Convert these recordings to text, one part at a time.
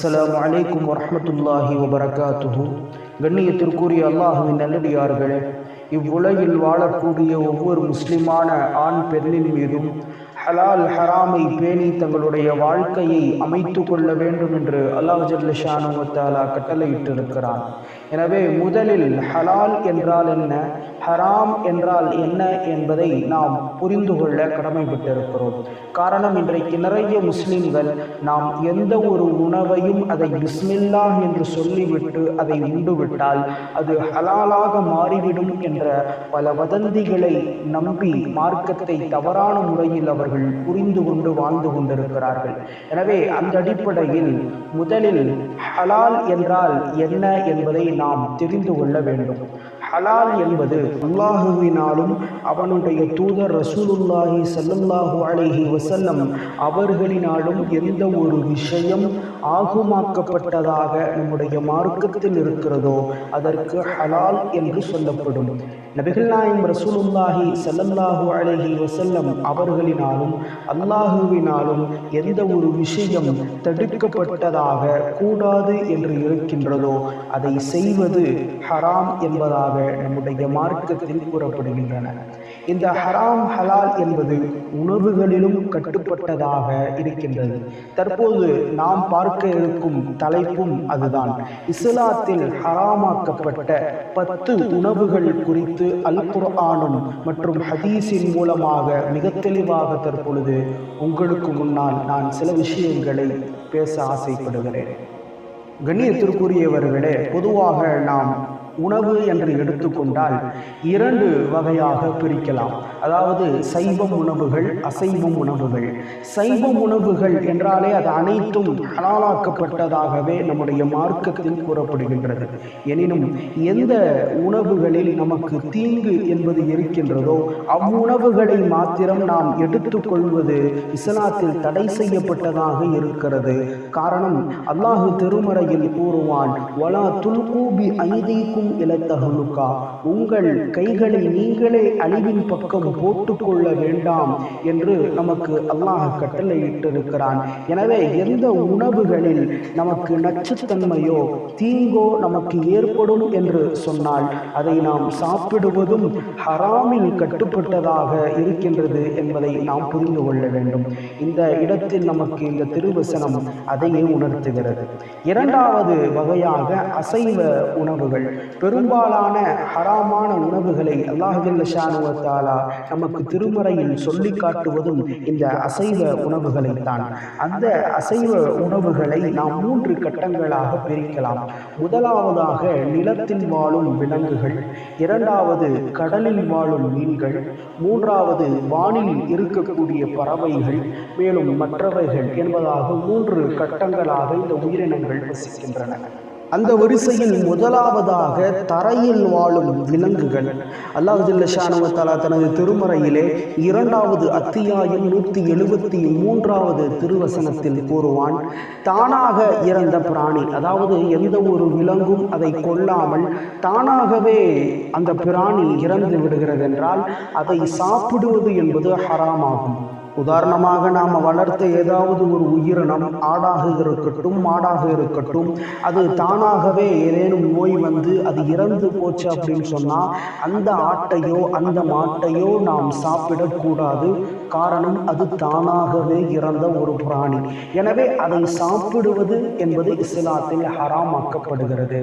அஸ்லாம் வலைக்கம் வரமத்துல்லாஹி வபரகாத்துஹு. கண்ணியத்திற்குரிய அல்லாஹுவின் நல்லடியார்களே இவ்வுலகில் வாழக்கூடிய ஒவ்வொரு முஸ்லிமான ஆண் பெண்ணின் மீதும் ஹலால் ஹராமை பேணி தங்களுடைய வாழ்க்கையை அமைத்து கொள்ள வேண்டும் என்று அல்லாஹ் ஜல்லஷானுவத்தாலா கட்டளையிட்டிருக்கிறான். எனவே முதலில் ஹலால் என்றால் என்ன? ஹராம் என்றால் என்ன என்பதை நாம் புரிந்து கொள்ள கடமைப்பட்டிருக்கிறோம். காரணம் இன்றைக்கு நிறைய முஸ்லிம்கள் நாம் எந்த ஒரு உணவையும் அதை பிஸ்மில்லா என்று சொல்லிவிட்டு அதை உண்டுவிட்டால் அது ஹலாலாக மாறிவிடும் என்ற பல வதந்திகளை நம்பி மார்க்கத்தை தவறான முறையில் அவர் அவர்கள் புரிந்து கொண்டு வாழ்ந்து கொண்டிருக்கிறார்கள். எனவே அந்த அடிப்படையில் முதலில் ஹலால் என்றால் என்ன என்பதை நாம் தெரிந்து கொள்ள வேண்டும். ஹலால் என்பது அல்லாஹுவினாலும் அவனுடைய தூதர் ரசூலுல்லாஹி சல்லுல்லாஹு அலைஹி வசல்லம் அவர்களினாலும் எந்த ஒரு விஷயம் ஆகுமாக்கப்பட்டதாக நம்முடைய மார்க்கத்தில் இருக்கிறதோ அதற்கு ஹலால் என்று சொல்லப்படும். நபிகள் நாயம் ரசூலுல்லாஹி சல்லல்லாஹு அலைஹி வசல்லம் அவர்களினாலும் அல்லாஹுவினாலும் எந்த ஒரு விஷயம் தடுக்கப்பட்டதாக கூடாது என்று இருக்கின்றதோ அதை செய்வது ஹராம் என்பதாக நம்முடைய மார்க்கத்தில் கூறப்படுகின்றன. இந்த ஹராம் ஹலால் என்பது உணவுகளிலும் கட்டுப்பட்டதாக இருக்கின்றது. தற்போது நாம் பார்க்க இருக்கும் தலைப்பும் அதுதான். இஸ்லாத்தில் ஹராமாக்கப்பட்ட பத்து உணவுகள் குறித்து அல் குர்ஆனும் மற்றும் ஹதீஸின் மூலமாக மிக தெளிவாக தற்பொழுது உங்களுக்கு முன்னால் நான் சில விஷயங்களை பேச ஆசைப்படுகிறேன். கண்ணியத்திற்குரியவர்களே பொதுவாக நாம் உணவு என்று எடுத்துக்கொண்டால் இரண்டு வகையாக பிரிக்கலாம். அதாவது சைவம் உணவுகள் அசைவம் உணவுகள். சைவம் உணவுகள் என்றாலே அது அனைத்தும் ஹலாலாக்கப்பட்டதாகவே நம்முடைய மார்க்கத்தில் கூறப்படுகின்றது. எனினும் எந்த உணவுகளில் நமக்கு தீங்கு என்பது இருக்கின்றதோ அவ்வுணவுகளை மாத்திரம் நாம் எடுத்துக்கொள்வது இஸ்லாத்தில் தடை செய்யப்பட்டதாக இருக்கிறது. காரணம் அல்லாஹு திருமறையில் கூறுவான் வலா துல்கூபி ஐதீக்கும் இலத்தகலுக்கா உங்கள் கைகளை நீங்களே அழிவின் பக்கம் போட்டுக்கொள்ள வேண்டாம் என்று நமக்கு அல்லாஹ் கட்டளையிட்டிருக்கிறான். எனவே எந்த உணவுகளில் நமக்கு நச்சுத்தன்மையோ தீங்கோ நமக்கு ஏற்படும் என்று சொன்னால் அதை நாம் சாப்பிடுவதும் ஹராமில் கட்டுப்பட்டதாக இருக்கின்றது என்பதை நாம் புரிந்து கொள்ள வேண்டும். இந்த இடத்தில் நமக்கு இந்த திருவசனம் அதையே உணர்த்துகிறது. இரண்டாவது வகையாக அசைவ உணவுகள். பெரும்பாலான ஹராமான உணவுகளை அல்லாஹில்லஷானுவத்தாலா நமக்கு திருமறையில் சொல்லி காட்டுவதும் இந்த அசைவ உணவுகளைத்தான். அந்த அசைவ உணவுகளை நாம் மூன்று கட்டங்களாக பிரிக்கலாம். முதலாவதாக நிலத்தில் வாழும் விலங்குகள் இரண்டாவது கடலில் வாழும் மீன்கள் மூன்றாவது வானில் இருக்கக்கூடிய பறவைகள் மேலும் மற்றவைகள் என்பதாக மூன்று கட்டங்களாக இந்த உயிரினங்கள் வசிக்கின்றன. அந்த வரிசையில் முதலாவதாக தரையில் வாழும் விலங்குகள். அல்லாஹுல்லஷானுவத்தாலா தனது திருமறையிலே இரண்டாவது அத்தியாயம் நூற்றி எழுபத்தி மூன்றாவது திருவசனத்தில் கூறுவான் தானாக இறந்த பிராணி அதாவது எந்த ஒரு விலங்கும் அதை கொல்லாமல் தானாகவே அந்த பிராணி இறந்து விடுகிறது என்றால் அதை சாப்பிடுவது என்பது ஹராமாகும். உதாரணமாக நாம் வளர்த்த ஏதாவது ஒரு உயிரினம் ஆடாக இருக்கட்டும் மாடாக இருக்கட்டும் அது தானாகவே ஏதேனும் நோய் வந்து அது இறந்து போச்சு அப்படின்னு சொன்னால் அந்த ஆட்டையோ அந்த மாட்டையோ நாம் சாப்பிடக்கூடாது. காரணம் அது தானாகவே இறந்த ஒரு பிராணி. எனவே அதை சாப்பிடுவது என்பது இஸ்லாத்தில் ஹராமாக்கப்படுகிறது.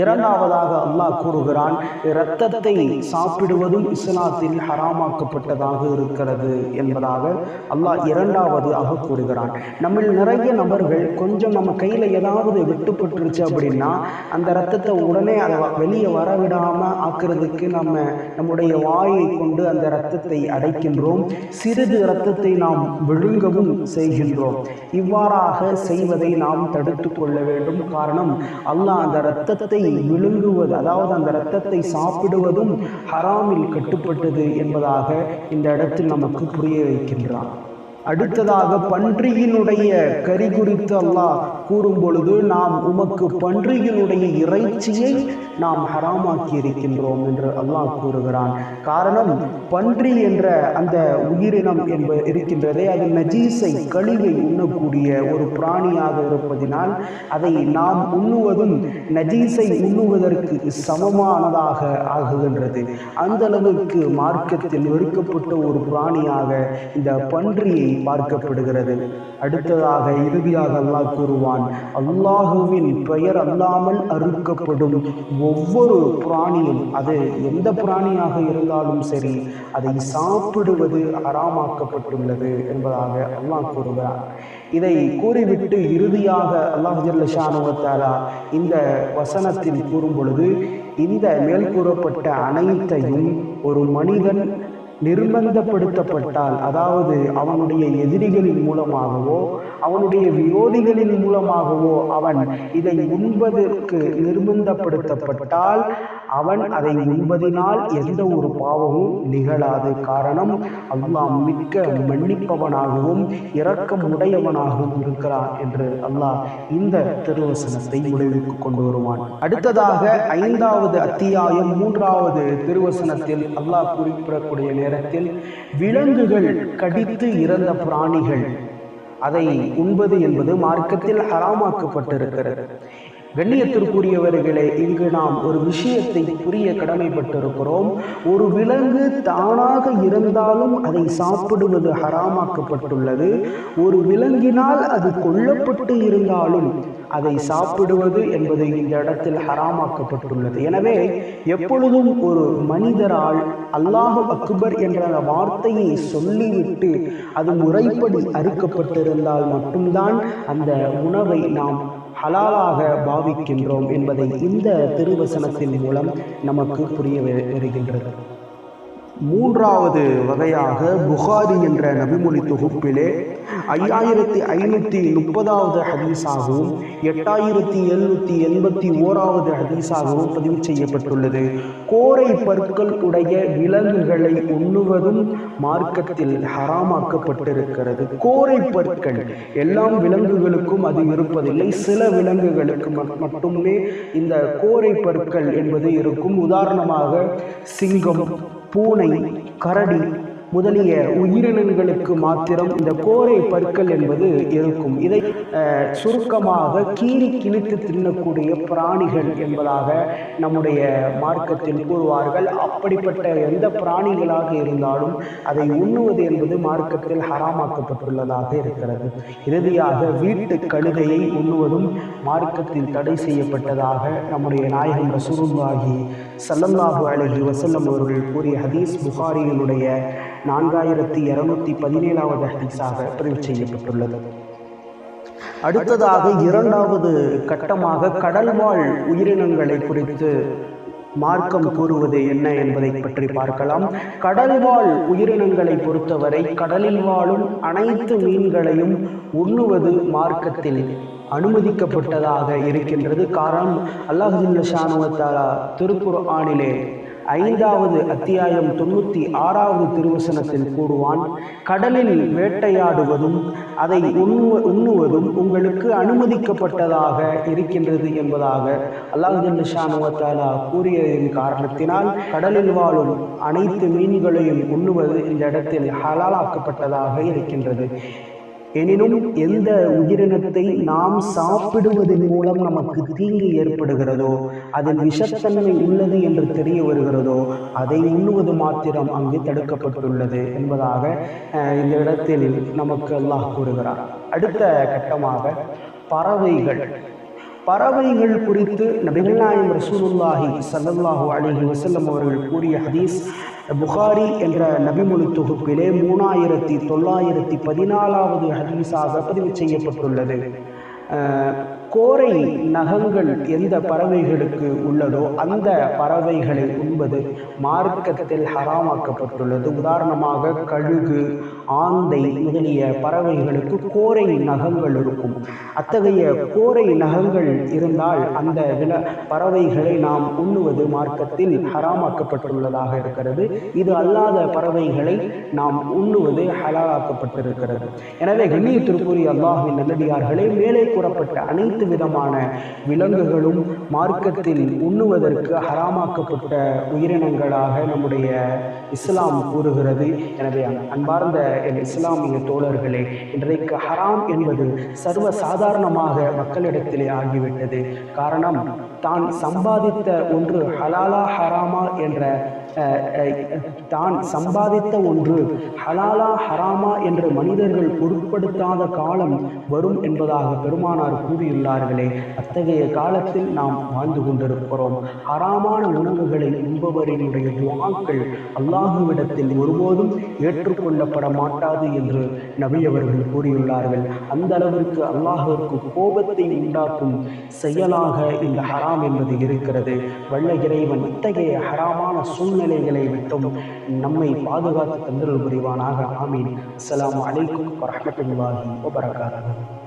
இரண்டாவதாக அல்லாஹ் கூறுகிறான் இரத்தத்தை சாப்பிடுவதும் இஸ்லாத்தில் ஹராமாக்கப்பட்டதாக இருக்கிறது என்பதாக அல்லாஹ் இரண்டாவதாக கூறுகிறான். நம்ம நிறைய நபர்கள் கொஞ்சம் நம்ம கையில் ஏதாவது வெட்டுப்பட்டுருச்சு அப்படின்னா அந்த ரத்தத்தை உடனே அதை வெளியே வரவிடாமல் ஆக்குறதுக்கு நம்ம நம்முடைய வாயை கொண்டு அந்த ரத்தத்தை அடைக்கின்றோம். சிறு சிறிது ரத்தத்தை நாம் விழுங்கவும் செய்கின்றோம். இவ்வாறாக செய்வதை நாம் தடுத்து கொள்ள வேண்டும். காரணம் அல்லாஹ் அந்த இரத்தத்தை விழுங்குவது அதாவது அந்த இரத்தத்தை சாப்பிடுவதும் ஹராமில் கட்டுப்பட்டது என்பதாக இந்த இடத்தில் நமக்கு புரிய வைக்கின்றான். அடுத்ததாக பன்றியினுடைய கறி குறித்து அல்லாஹ் கூறும் பொழுது நாம் உமக்கு பன்றியினுடைய இறைச்சியை நாம் ஹராமாக்கி இருக்கின்றோம் என்று அல்லாஹ் கூறுகிறான். காரணம் பன்றி என்ற அந்த உயிரினம் என்ப இருக்கின்றதே அது நஜீஸை கழிவை உண்ணக்கூடிய ஒரு பிராணியாக இருப்பதினால் அதை நாம் உண்ணுவதும் நஜீஸை உண்ணுவதற்கு சமமானதாக ஆகுகின்றது. அந்த அளவுக்கு மார்க்கத்தில் வெறுக்கப்பட்ட ஒரு பிராணியாக இந்த பன்றியை பார்க்கப்படுகிறது. அடுத்ததாக இறுதியாக அல்லாஹ் கூறுவான் அல்லாஹுவின் பெயர் அல்லாமல் அறுக்கப்படும் ஒவ்வொரு பிராணியும் அது எந்த பிராணியாக இருந்தாலும் சரி அதை சாப்பிடுவது அறாமாக்கப்பட்டுள்ளது என்பதாக அல்லாஹ் கூறுகிறார் இதை கூறிவிட்டு இறுதியாக அல்லாஹ் ஜல்லஷானுவத்தாலா இந்த வசனத்தில் கூறும் பொழுது இந்த மேல் கூறப்பட்ட அனைத்தையும் ஒரு மனிதன் நிர்பந்தப்படுத்தப்பட்டால் அதாவது அவனுடைய எதிரிகளின் மூலமாகவோ அவனுடைய விரோதிகளின் மூலமாகவோ அவன் இதை உண்பதற்கு நிர்பந்தப்படுத்தப்பட்டால் அவன் அதை உண்பதினால் எந்த ஒரு பாவமும் நிகழாது. காரணம் அல்லாஹ் மிக்க மன்னிப்பவனாகவும் இரக்கம் உடையவனாகவும் இருக்கிறான் என்று அல்லாஹ் இந்த திருவசனத்தை முடிவுக்கு கொண்டு வருவான். அடுத்ததாக ஐந்தாவது அத்தியாயம் மூன்றாவது திருவசனத்தில் அல்லாஹ் குறிப்பிடக்கூடிய நேரத்தில் விலங்குகள் கடித்து இறந்த பிராணிகள். அதை உண்பது என்பது மார்க்கத்தில் ஹராமாக்கப்பட்டிருக்கிறது. கண்ணியத்திற்குரியவர்களே இங்கு நாம் ஒரு விஷயத்தை புரிய கடமைப்பட்டிருக்கிறோம். ஒரு விலங்கு தானாக இருந்தாலும் அதை சாப்பிடுவது ஹராமாக்கப்பட்டுள்ளது. ஒரு விலங்கினால் அது கொல்லப்பட்டு இருந்தாலும் அதை சாப்பிடுவது என்பது இந்த இடத்தில் ஹராமாக்கப்பட்டுள்ளது. எனவே எப்பொழுதும் ஒரு மனிதரால் அல்லாஹு அக்பர் என்ற வார்த்தையை சொல்லிவிட்டு அது முறைப்படி அறுக்கப்பட்டிருந்தால் மட்டும்தான் அந்த உணவை நாம் ஹலாலாக பாவிக்கின்றோம் என்பதை இந்த திருவசனத்தின் மூலம் நமக்கு புரிய வருகின்றது. மூன்றாவது வகையாக புகாரி என்ற நபிமொழி தொகுப்பிலே ஐயாயிரத்தி ஐநூற்றி முப்பதாவது ஹதீஸாகவும் எட்டாயிரத்தி எழுநூற்றி எண்பத்தி ஓராவது ஹதீஸாகவும் பதிவு செய்யப்பட்டுள்ளது. கோரை பற்கள் உடைய விலங்குகளை உண்ணுவதும் மார்க்கத்தில் ஹராமாக்கப்பட்டிருக்கிறது. கோரை பற்கள் எல்லாம் விலங்குகளுக்கும் அது இருப்பதில்லை. சில விலங்குகளுக்கு மட்டுமே இந்த கோரை பற்கள் என்பது இருக்கும். உதாரணமாக சிங்கம் பூனை கரடி முதலிய உயிரினங்களுக்கு மாத்திரம் இந்த கோரை பற்கள் என்பது இருக்கும். இதை சுருக்கமாக கீறி கிழித்து தின்னக்கூடிய பிராணிகள் என்பதாக நம்முடைய மார்க்கத்தில் கூறுவார்கள். அப்படிப்பட்ட எந்த பிராணிகளாக இருந்தாலும் அதை உண்ணுவது என்பது மார்க்கத்தில் ஹராமாக்கப்பட்டுள்ளதாக இருக்கிறது. இறுதியாக வீட்டு கழுதையை உண்ணுவதும் மார்க்கத்தில் தடை செய்யப்பட்டதாக நம்முடைய நாயகன் ரசூருல்லாஹி சல்லல்லாஹு அலஹி வசல்லம் அவர்கள் கூறிய ஹதீஸ் புகாரியினுடைய நான்காயிரத்தி இருநூத்தி பதினேழாவது ஹதீஸாக பதிவு செய்யப்பட்டுள்ளது. அடுத்ததாக இரண்டாவது கட்டமாக கடல்வாழ் உயிரினங்களை குறித்து மார்க்கம் கூறுவது என்ன என்பதை பற்றி பார்க்கலாம். கடல்வாழ் உயிரினங்களை பொறுத்தவரை கடலில் வாழும் அனைத்து மீன்களையும் உண்ணுவது மார்க்கத்தில் அனுமதிக்கப்பட்டதாக இருக்கின்றது. காரணம் அல்லாஹின் ஷானுவத்தாலா திருக்குர் ஆணிலே ஐந்தாவது அத்தியாயம் தொண்ணூற்றி ஆறாவது திருவசனத்தில் கூடுவான் கடலில் வேட்டையாடுவதும் அதை உண்ணுவ உண்ணுவதும் உங்களுக்கு அனுமதிக்கப்பட்டதாக இருக்கின்றது என்பதாக அல்லாஹுல்ல ஷானுவத்தாலா கூறியதின் காரணத்தினால் கடலில் வாழும் அனைத்து மீன்களையும் உண்ணுவது இந்த இடத்தில் ஹலாலாக்கப்பட்டதாக இருக்கின்றது. எனினும் எந்த உயிரினத்தை நாம் சாப்பிடுவதன் மூலம் நமக்கு தீங்கு ஏற்படுகிறதோ அதில் விஷத்தன்மை உள்ளது என்று தெரிய வருகிறதோ அதை உண்ணுவது மாத்திரம் அங்கு தடுக்கப்பட்டுள்ளது என்பதாக இந்த இடத்தில் நமக்கு அல்லாஹ் கூறுகிறார் அடுத்த கட்டமாக பறவைகள். பறவைகள் குறித்து நபிகள் நாயம் ரசூலுல்லாஹி சல்லல்லாஹு அலிஹி வசல்லம் அவர்கள் கூறிய ஹதீஸ் புகாரி என்ற நபிமொழி தொகுப்பிலே மூணாயிரத்தி தொள்ளாயிரத்தி பதினாலாவது ஹதீஸாக பதிவு செய்யப்பட்டுள்ளது. கோரை நகங்கள் எந்த பறவைகளுக்கு உள்ளதோ அந்த பறவைகளை உண்பது மார்க்கத்தில் ஹராமாக்கப்பட்டுள்ளது. உதாரணமாக கழுகு ஆந்தை முதலிய பறவைகளுக்கு கோரை நகங்கள் இருக்கும். அத்தகைய கோரை நகங்கள் இருந்தால் அந்த வில பறவைகளை நாம் உண்ணுவது மார்க்கத்தில் ஹராமாக்கப்பட்டுள்ளதாக இருக்கிறது. இது அல்லாத பறவைகளை நாம் உண்ணுவது ஹலாலாக்கப்பட்டிருக்கிறது. எனவே கண்ணியத்திற்குரிய அல்லாஹின் நல்லடியார்களே மேலே கூறப்பட்ட அனைத்து விதமான விலங்குகளும் மார்க்கத்தில் உண்ணுவதற்கு ஹராமாக்கப்பட்ட உயிரினங்களாக நம்முடைய இஸ்லாம் கூறுகிறது. எனவே அன்பார்ந்த என் இஸ்லாமிய தோழர்களே இன்றைக்கு ஹராம் என்பது சர்வ சாதாரணமாக மக்களிடத்திலே ஆகிவிட்டது. காரணம் தான் சம்பாதித்த ஒன்று ஹலாலா ஹராமா என்ற தான் சம்பாதித்த ஒன்று ஹலாலா ஹராமா என்று மனிதர்கள் பொருட்படுத்தாத காலம் வரும் என்பதாக பெருமானார் கூறியுள்ளார்களே. அத்தகைய காலத்தில் நாம் வாழ்ந்து கொண்டிருக்கிறோம். ஹராமான உணவுகளை உண்பவரினுடைய துவாக்கள் அல்லாஹுவிடத்தில் ஒருபோதும் ஏற்றுக்கொள்ளப்பட மாட்டாது என்று நபி அவர்கள் கூறியுள்ளார்கள். அந்த அளவிற்கு அல்லாஹுவிற்கு கோபத்தை உண்டாக்கும் செயலாக இந்த ஹரா ஹராம் என்பது இருக்கிறது. வல்ல இறைவன் இத்தகைய ஹராமான சூழ்நிலைகளை விட்டும் நம்மை பாதுகாத்து தந்திரல் புரிவானாக. ஆமீன். அஸ்லாம் அலைக்கும் வரஹ்மத்துல்லாஹி வபரகாத்துஹு.